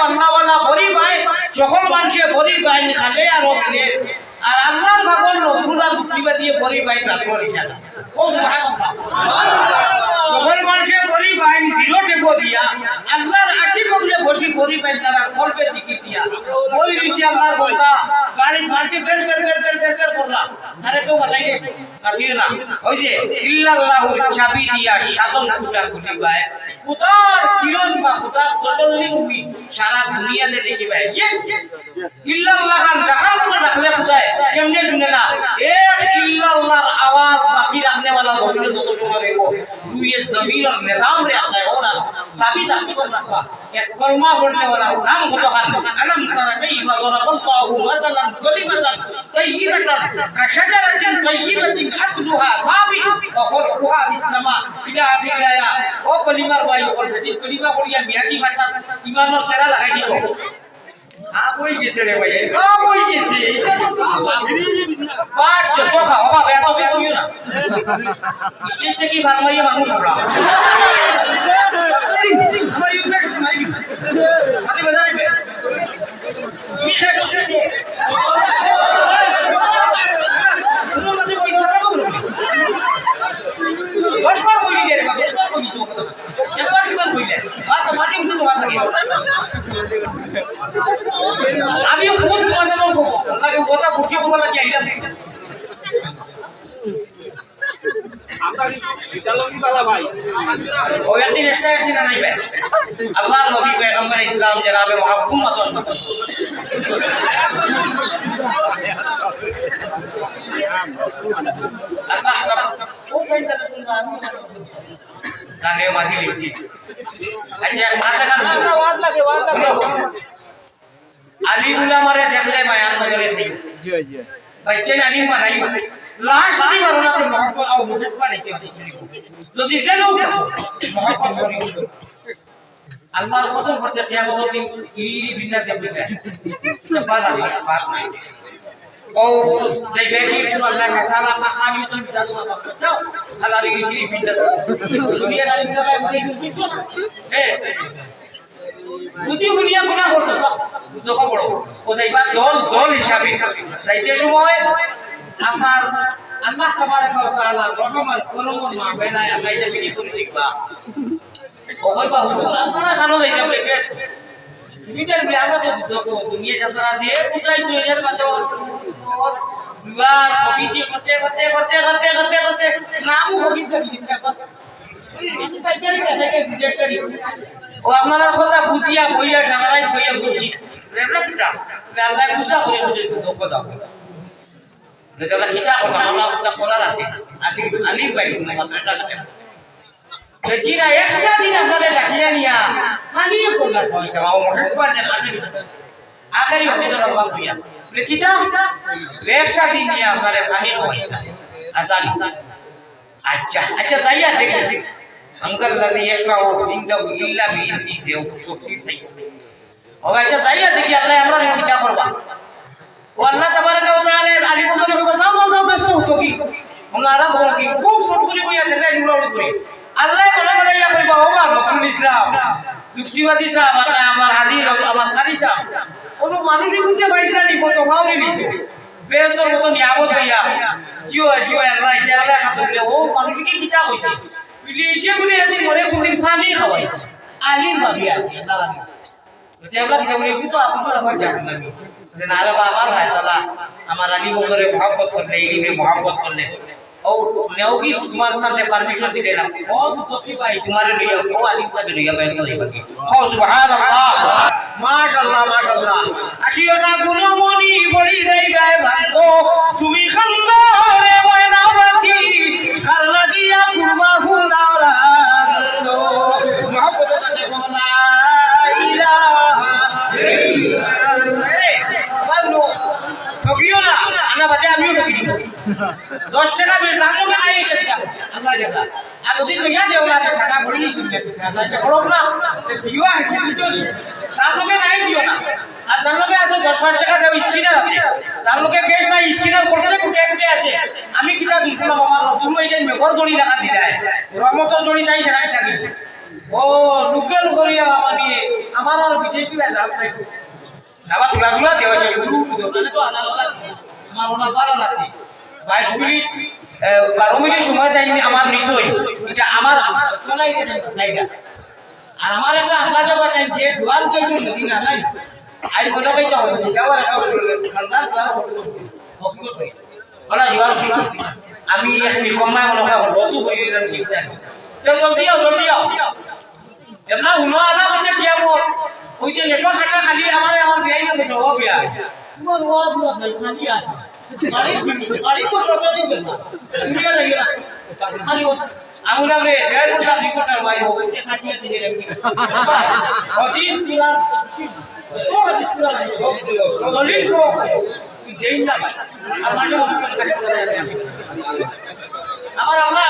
আল্লাহওয়ালা বড়ি পায় পায় আর ওখানে দিয়ে। বড়ি পায় পায় দিয়া বসি বড়ি পায় তারা কলবে টিকিট দিয়া। ওই ঋষি আল্লাহর বলতা গাড়ির মার্কে বের বের বের বের বের বের করলাম তারে কেউ ওই চাবি দিয়া সাধন কুটা খুলিবায় কুতার কিরণ বা কুতার তজল্লি তুমি সারা দুনিয়াতে দেখিবাই ইয়েস ইল্লাল্লাহ দেখার মতো ডাকলে কোথায় কেমনে শুনে না এক ইল্লাল্লাহর আওয়াজ বাকি রাখনে वाला গোবিন্দ যত সময় রইব দুই এ জমিন আর নিজাম রে আতায় ওরা সাবি ডাকতে করে রাখবা এক কলমা পড়লে ওরা নাম কত খান আলম তারা কাইফা দরাবাল্লাহু মাসালান কালিমাতান তাইয়িবাতান কাশাজারাতিন তাইয়িবাতিন আসলুহা সাবিত ওয়া ফারউহা ফিস সামা ইলা আখির আয়া ও কলিমার বায়ু করবে দিন কলিমা পড়িয়া মিয়াদি ফাটা ইমানের সেরা লাগাই দিছো খাপ হয়ে গেছে রে ভাই। খাপ হয়ে গেছে। পাঁচ যত খাও, বাবা এত বেতনিও না স্টেজ থেকে ভালো মাইয়া মানুষ আমরা আমার ইউপে কিছু নাই মাঝে দিবে তুমি শেষ করতেছে দশবার কইলি রে বাবা দশবার কইলি তো একবার কিবার কইলে বাস মাটি উঠে তোমার থাকে আমি বহুত তোমার জন্য খবর লাগে কথা ফুটিয়ে বলা লাগে আইলা ও একদিন এক্সট্রা একদিন আনাই ভাই আল্লাহর নবী পয়গম্বর ইসলাম জনাবে মুহাম্মদ আল্লাহ ও কইতা শুনলাম। আমি গানে মারি লিখছি আলিমুল্লাহ মারে দেখলে মায়ান মজরে সেই। বাচ্চেন আলিম বানাই। লাস্ট দিন ওনাতে মহব্বত আর মুহূর্ত বানাইতে করতে কিয়ামতের ইরি বিন্দাসে और देखे कि पूरा अल्लाह का सारा मकाम तो बिता दो जाओ अल्लाह री री बिना दुनिया दारी बिना मुझे कुछ ए বুঝি বুঝিয়া গুণা করছো দুঃখ পড়ো ও যাইবা দল দল হিসাবে যাইতে সময় আপনার আল্লাহ তাবারাকা ওয়া তাআলা রহমান করমন মাহবে না আল্লাহ যে বিনি করে দেখবা ও কইবা হুজুর আপনারা কানো যাইতে বলে বেশ তুমি তো বিয়াবা তো দেখো দুনিয়া যাত্রা দিয়ে বুঝাই চলের বাজো দুয়ার ও আপনারা কথা বুঝিয়া বইয়া সারাই বইয়া বুঝি আল্লাহ দিন আপনাদের ডাকিয়া নিয়া খালি লিখিতা লেফটা দিন নিয়ে আপনারে পানি পয়সা আসান আচ্ছা আচ্ছা যাইয়া দেখি हमकर लदी यशवा वो इंदा इल्ला भी इसी देव तो फिर सही अब अच्छा जाइए देखिए अल्लाह हमरा ने किताब करवा वो अल्लाह तबाराक व तआला अली को मेरे को बताओ जाओ जाओ बेसो तो की हमारा করে কইয়া দেখে নিউরা করে আল্লাহ বলে বলে ইয়া কইবা ও মা নতুন ইসলাম যুক্তিবাদী সাহেব আল্লাহ আমার হাজির সাহেব কোনো মানুষই বুঝতে পারছে না কত ভাউরি নিছে বেজর মতো নিয়ামত হইয়া জিও জিও আল্লাহ ইয়া আল্লাহ হাতুলে ও হইছে? বলে এদিন মরে কোনদিন পানি খাওয়াই। আলিম আর কি বলে নালে আমার ভাই সালা আমার আলী মহব্বত করলে করলে ও নেও কি তোমার তাতে পারমিশন দিলে না ও তো কি ভাই তোমার লইয়া ও আলিম সাহেব লইয়া বাইরে গেলে বাকি ও সুবহানাল্লাহ মাশাআল্লাহ মাশাআল্লাহ আসিও না গুণমণি বড়ি দেই গায় ভালো তুমি খান্দারে বাদে আমিও ঠকি দিব দশ টাকা বিল তার লোকে নাই আর ওদিন দেওলা যে টাকা ভরি না দিও তার লোকে নাই দিও না। আর যার লোকে আছে, দশ হাজার টাকা দেও, স্কিনার আছে। তার লোকে ক্যাশ নাই, স্কিনার করতে কুটে আছে। আমি কিতা দুষ্কলাম আমার নতুন এটা মেঘর জড়ি দেখা দিলাই রহমতর জড়ি তাই সেটাই থাকিব। ও লোকাল করিয়া মানে আমার আর বিদেশি লাভ নাই। আবার তুলা তুলা দেওয়া যায় তো বাইশ মিনিট বারো মিনিট সময় চাইনি আমার নিশ্চয় এটা আমার আর আমার একটা আন্দাজ হওয়া কে যে দুয়ার আমি এখানে কমায় বসু গেলাম জলদি আও জলদি আও। এমনা উনো আনা আছে কিয়া মোর ওই যে খালি আমারে আমার বিয়াই না বেটো ও বিয়া তোমার গাড়ি গাড়ি কো রতো নি গেল তুমি লাগে না খালি ও আমুলা রে দেড় ঘণ্টা দুই ঘণ্টার ভাই হোক কাটিয়ে দিলে হদিস কুরআন তো হদিস কুরআন দলিল সহ তুই দেই না আর মাঝে আমার আল্লাহ